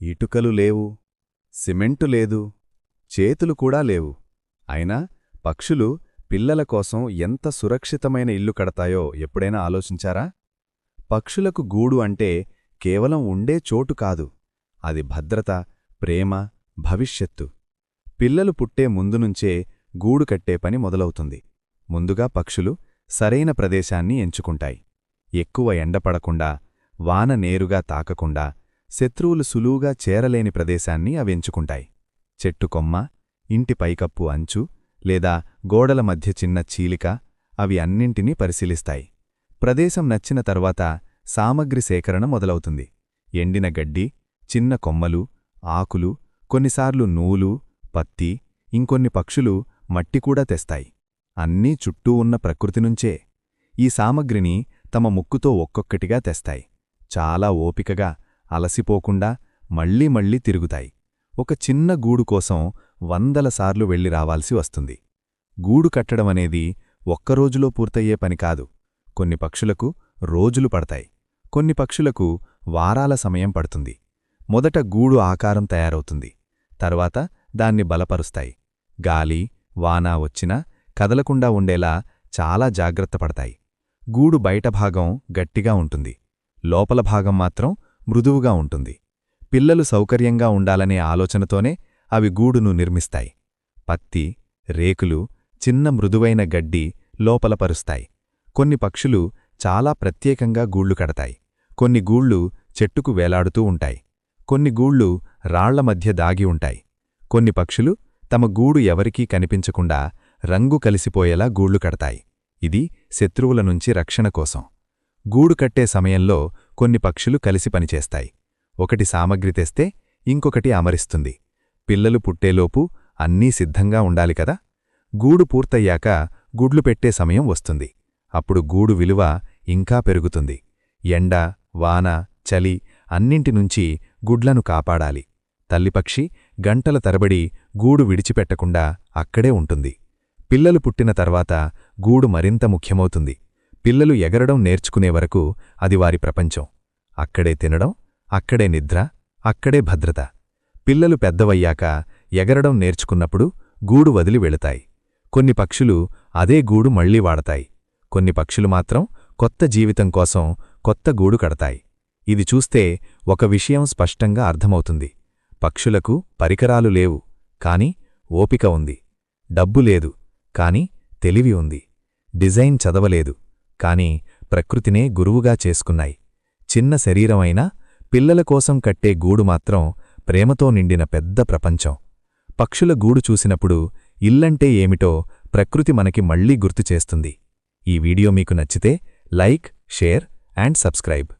ఇటుకలు లేవు సిమెంటు లేదు చేతులు కూడా లేవు. అయినా పక్షులు పిల్లల కోసం ఎంత సురక్షితమైన ఇల్లు కడతాయో ఎప్పుడైనా ఆలోచించారా? పక్షులకు గూడు అంటే కేవలం ఉండే చోటు కాదు అది భద్రత ప్రేమ భవిష్యత్తు. పిల్లలు పుట్టే ముందునుంచే గూడు కట్టే పని మొదలవుతుంది. ముందుగా పక్షులు సరైన ప్రదేశాన్ని ఎంచుకుంటాయి. ఎక్కువ ఎండపడకుండా వాన నేరుగా తాకకుండా శత్రువులు సులువుగా చేరలేని ప్రదేశాన్ని అవెంచుకుంటాయి చెట్టు కొమ్మ ఇంటి పైకప్పు అంచు లేదా గోడల మధ్య చిన్న చీలిక అవి అన్నింటినీ పరిశీలిస్తాయి. ప్రదేశం నచ్చిన తర్వాత సామగ్రి సేకరణ మొదలవుతుంది. ఎండిన గడ్డి చిన్న కొమ్మలు ఆకులు కొన్నిసార్లు నూలు పత్తి ఇంకొన్ని పక్షులు మట్టి కూడా తెస్తాయి. అన్నీ చుట్టూ ఉన్న ప్రకృతి నుంచే. ఈ సామగ్రిని తమ ముక్కుతో ఒక్కొక్కటిగా తెస్తాయి. చాలా ఓపికగా అలసిపోకుండా మళ్ళీ మళ్ళీ తిరుగుతాయి. ఒక చిన్న గూడు కోసం వందల సార్లు వెళ్ళి రావాల్సి వస్తుంది. గూడు కట్టడమనేది ఒక్కరోజులో పూర్తయ్యే పని కాదు. కొన్ని పక్షులకు రోజులు పడతాయి. కొన్ని పక్షులకు వారాల సమయం పడుతుంది. మొదట గూడు ఆకారం తయారవుతుంది. తర్వాత దాన్ని బలపరుస్తాయి. గాలి వాన వచ్చినా కదలకుండా ఉండేలా చాలా జాగ్రత్త పడతాయి. గూడు బయట భాగం గట్టిగా ఉంటుంది. లోపల భాగం మాత్రం మృదువుగా ఉంటుంది. పిల్లలు సౌకర్యంగా ఉండాలనే ఆలోచనతోనే అవి గూడును నిర్మిస్తాయి. పత్తి రేకులు చిన్న మృదువైన గడ్డి లోపల పరుస్తాయి. కొన్ని పక్షులు చాలా ప్రత్యేకంగా గూళ్ళు కడతాయి. కొన్ని గూళ్ళు చెట్టుకు వేలాడుతూ ఉంటాయి. కొన్ని గూళ్ళు రాళ్ళ మధ్య దాగి ఉంటాయి. కొన్ని పక్షులు తమ గూడు ఎవరికీ కనిపించకుండా రంగు కలిసిపోయేలా గూళ్ళు కడతాయి. ఇది శత్రువుల నుంచి రక్షణ కోసం. గూడు కట్టే సమయంలో కొన్ని పక్షులు కలిసి పనిచేస్తాయి. ఒకటి సామగ్రి తెస్తే ఇంకొకటి అమరిస్తుంది. పిల్లలు పుట్టేలోపు అన్నీ సిద్ధంగా ఉండాలి కదా? గూడు పూర్తయ్యాక గుడ్లు పెట్టే సమయం వస్తుంది. అప్పుడు గూడు విలువ ఇంకా పెరుగుతుంది. ఎండ వాన చలి అన్నింటినుంచి గుడ్లను కాపాడాలి. తల్లిపక్షి గంటల తరబడి గూడు విడిచిపెట్టకుండా అక్కడే ఉంటుంది. పిల్లలు పుట్టిన తర్వాత గూడు మరింత ముఖ్యమవుతుంది. పిల్లలు ఎగరడం నేర్చుకునే వరకు అది వారి ప్రపంచం. అక్కడే తినడం అక్కడే నిద్ర అక్కడే భద్రత. పిల్లలు పెద్దవయ్యాక ఎగరడం నేర్చుకున్నప్పుడు గూడు వదిలి వెళతాయి. కొన్ని పక్షులు అదే గూడు మళ్ళీ వాడతాయి. కొన్ని పక్షులు మాత్రం కొత్త జీవితం కోసం కొత్త గూడు కడతాయి. ఇది చూస్తే ఒక విషయం స్పష్టంగా అర్థమవుతుంది. పక్షులకు పరికరాలు లేవు కాని ఓపిక ఉంది. డబ్బు లేదు కాని తెలివి ఉంది. డిజైన్ చదవలేదు కాని ప్రకృతినే గురువుగా చేసుకున్నాయి. చిన్న శరీరమైనా పిల్లల కోసం కట్టే గూడు మాత్రం ప్రేమతో నిండిన పెద్ద ప్రపంచం. పక్షుల గూడు చూసినప్పుడు ఇల్లంటే ఏమిటో ప్రకృతి మనకి మళ్ళీ గుర్తు చేస్తుంది. ఈ వీడియో మీకు నచ్చితే లైక్ షేర్ అండ్ సబ్స్క్రైబ్.